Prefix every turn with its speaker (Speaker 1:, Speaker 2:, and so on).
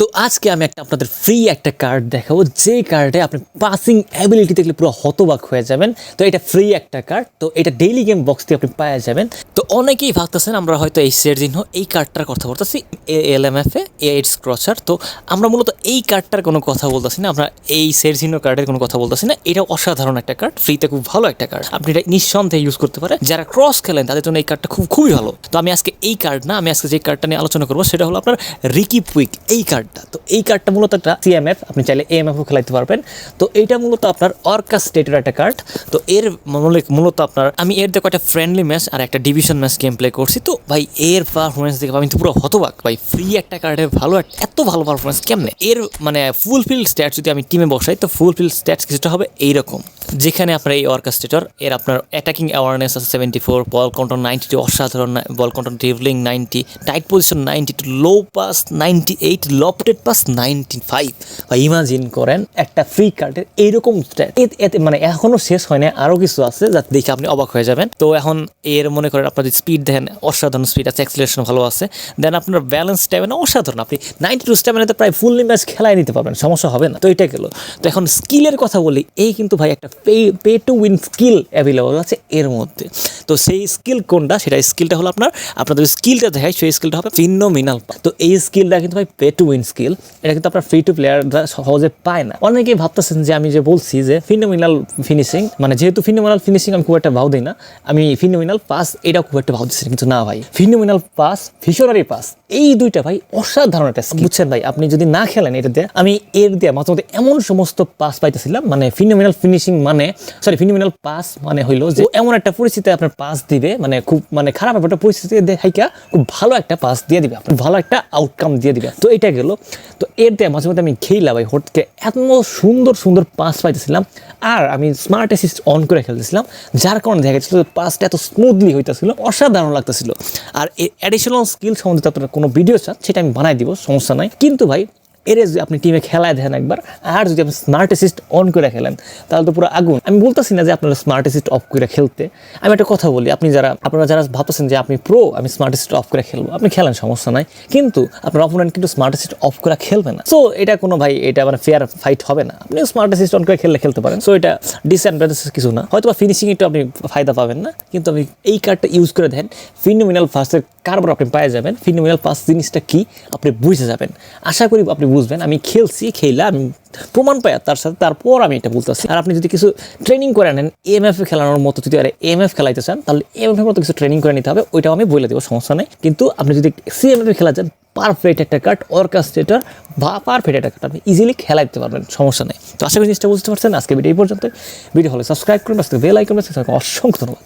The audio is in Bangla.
Speaker 1: তো আজকে আমি একটা আপনাদের ফ্রি একটা কার্ড দেখাবো। যে কার্ডে আপনি পাসিং অ্যাবিলিটি দেখলে পুরো হতবাক হয়ে যাবেন। তো এটা ফ্রি একটা কার্ড তো এটা ডেইলি গেম বক্স থেকে আপনি পাওয়া যাবেন। তো অনেকেই ভাবতেছেন আমরা হয়তো এই সের দিন এই কার্ডটার কথা বলতেছি এল এম এফ এ এইটস ক্রচার তো আমরা মূলত এই কার্ডটার কোনো কথা বলতেছি না, আমরা এই সেরজিনো কার্ডের কোনো কথা বলতেছি না। এটা অসাধারণ একটা কার্ড ফ্রিতে খুব ভালো একটা কার্ড আপনি এটা নিঃসন্দেহে ইউজ করতে পারেন। যারা ক্রস খেলেন, তাদের জন্য এই কার্ডটা খুব, খুবই ভালো। তো আমি আজকে এই কার্ড না, আমি আজকে যে কার্ডটা নিয়ে আলোচনা করব, সেটা হলো আপনার রিকি পুইক এই কার্ডটা তো এই কার্ডটা মূলত একটা সিএমএফ আপনি চাইলে এএমএফও খেলাইতে পারবেন। তো এইটা মূলত আপনার অর্কা স্টেটের একটা কার্ড তো এর মূল- মূলত আপনার আমি এর দেখো একটা ফ্রেন্ডলি ম্যাচ আর একটা ডিভিশন ম্যাচ গেম প্লে করছি। তো ভাই, এর পারফরমেন্স দেখে আমি তো পুরো হতবাক। ভাই ফ্রি একটা কার্ডের ভালো এত ভালো পারফরমেন্স কেমনে? এর মানে ফুলফিল স্ট্যাটস যদি আমি টিমে বসাই, তো ফুলফিল স্ট্যাটস কিছুটা হবে এইরকম। যেখানে আপনার এই অর্কেস্ট্রেটর এর আপনার অ্যাটাকিং অ্যাওয়ারনেস আছে seventy four ball control ninety two অসাধারণ ball control dribbling ninety tight position ninety two low pass ninety eight lofted pass ninety five বা ইমাজিন করেন একটা ফ্রি কার্ডের এইরকম এতে মানে এখনও শেষ হয় না আরও কিছু আছে যাতে দেখে আপনি অবাক হয়ে যাবেন। তো এখন এর মনে করেন আপনার যদি স্পিড দেখেন, অসাধারণ স্পিড আছে অ্যাক্সিলেশন ভালো আছে। দেন আপনার ব্যালেন্স স্ট্যামিনা অসাধারণ, আপনি নাইনটি টু স্ট্যামিনাতে প্রায় ফুল ম্যাচ খেলায় নিতে পারবেন, সমস্যা হবে না। তো এটা গেল। তো এখন স্কিলের কথা বলি, এই কিন্তু ভাই একটা pay pay to win skill available আছে এর মধ্যে। তো সেই স্কিল কোনটা? সেটা স্কিলটা হলো আপনার, আপনাদের স্কিলটা দেখায় সেই স্কিলটা হবে ফিনোমিনাল তো এই স্কিলটা কিন্তু ভাই পে টু উইন স্কিল এটা কিন্তু আপনার ফ্রি টু প্লেয়াররা সহজে পায় না। অনেকেই ভাবতেছেন যে, আমি যে বলছি যে ফিনোমিনাল ফিনিশিং মানে যেহেতু ফিনোমিনাল ফিনিশিং আমি খুব একটা ভাও দিই না, আমি ফিনোমিনাল পাস এটা খুব একটা ভাও দিচ্ছি কিন্তু না ভাই ফিনোমিনাল পাস ভিশনারি পাস এই দুইটা ভাই অসাধারণ একটা। বুঝছেন ভাই আপনি যদি না খেলেন এটা দিয়ে আমি এর দিয়ে মাঝে মধ্যে এমন সমস্ত পাস পাইতেছিলাম মানে ফিনোমিনাল ফিনিশিং মানে সরি ফিনোমিনাল পাস মানে হইল যে এমন একটা পরিস্থিতিতে আপনার পাস দিবে মানে খুব মানে খারাপ একটা পরিস্থিতি দেখাইকা খুব ভালো একটা পাস দিয়ে দিবে আপনার ভালো একটা আউটকাম দিয়ে দিবে তো এটা গেল তো এর দিয়ে মাঝে মধ্যে আমি খেইলা ভাই হটকে এত সুন্দর সুন্দর পাস পাইতেছিলাম আর আমি স্মার্ট অ্যাসিস্ট অন করে খেলতেছিলাম যার কারণে দেখা যাচ্ছিল পাসটা এত স্মুথলি হইতেছিল অসাধারণ লাগতেছিল আর অ্যাডিশনাল স্কিল সম্বন্ধিত আপনার কোনো ভিডিও চান সেটা আমি বানাই দিব সমস্যা নাই। কিন্তু ভাই এর যদি আপনি টিমে খেলায় দেন একবার, আর যদি আপনি স্মার্ট অ্যাসিস্ট অন করে খেলেন, তাহলে তো পুরো আগুন। আমি বলতেছি না যে আপনারা স্মার্ট অ্যাসিস্ট অফ করে খেলতে। আমি একটা কথা বলি, আপনি যারা আপনারা যারা ভাবতেছেন যে আপনি প্রো আমি স্মার্ট অ্যাসিস্ট অফ করে খেলব, আপনি খেলেন, সমস্যা নাই। কিন্তু আপনার অপোনেন্ট কিন্তু স্মার্ট অ্যাসিস্ট অফ করে খেলবে না। সো এটা কোনো ভাই, এটা মানে ফেয়ার ফাইট হবে না। আপনি স্মার্ট অ্যাসিস্ট অন করে খেললে খেলতে পারেন। সো এটা ডিসঅ্যাডভান্টেজ কিছু না। হয়তো বা ফিনিশিং একটু আপনি ফায়দা পাবেন না। কিন্তু আপনি এই কার্ডটা ইউজ করে দেন ফিনোমিনাল ফার্স্টের কারবার আপনি পায়ে যাবেন। ফিনোমিনাল পাস জিনিসটা কি? আপনি বুঝে যাবেন। আশা করি আপনি বুঝবেন, আমি খেলছি খেলা আমি প্রমাণ পাই তার সাথে, তারপর আমি এটা বলতেছি। আর আপনি যদি কিছু ট্রেনিং করে নেন এমএফ খেলানোর মতো যদি আর এমএফ খেলাইতে চান, তাহলে এমএফ এর মতো কিছু ট্রেনিং করে নিতে হবে, ওইটাও আমি বলে দেবো, সমস্যা নেই। কিন্তু আপনি যদি সিএমএফ খেলা যান পারফেক্ট একটা কার্ড অর্কাস্ট্রেটার বা পারফেক্ট একটা কার্ড আপনি ইজিলি খেলাইতে পারবেন, সমস্যা নেই। তো আশা করি জিনিসটা বুঝতে পারছেন, আজকে ভিডিও এই পর্যন্ত ভিডিও হলে সাবস্ক্রাইব করুন বেল আইকন অসংখ্য ধন্যবাদ।